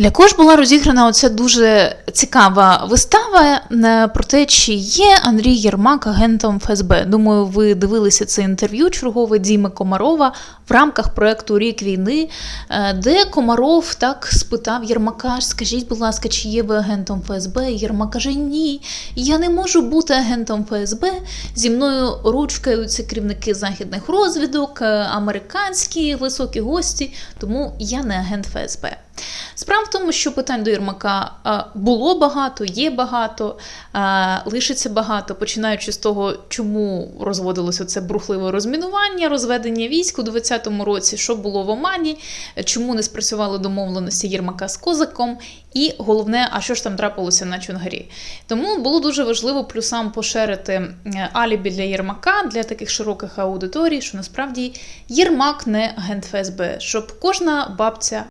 Для кого ж була розіграна оця дуже цікава вистава е, про те, чи є Андрій Єрмак агентом ФСБ. Думаю, ви дивилися це інтерв'ю чергове Діми Комарова в рамках проекту Рік війни, е, де Комаров так спитав Єрмака: скажіть, будь ласка, чи є ви агентом ФСБ? Єрмак каже: Ні, я не можу бути агентом ФСБ. Зі мною ручкаються керівники західних розвідок, е, американські високі гості, тому я не агент ФСБ. Справа тому, що питань до Єрмака було багато, є багато, лишиться багато, починаючи з того, чому розводилося це брухливе розмінування, розведення військ у 2020 році, що було в Омані, чому не спрацювали домовленості Єрмака з Козаком, і головне, а що ж там трапилося на Чонгарі. Тому було дуже важливо плюсам поширити алібі для Єрмака, для таких широких аудиторій, що насправді Єрмак не агент ФСБ, щоб кожна бабця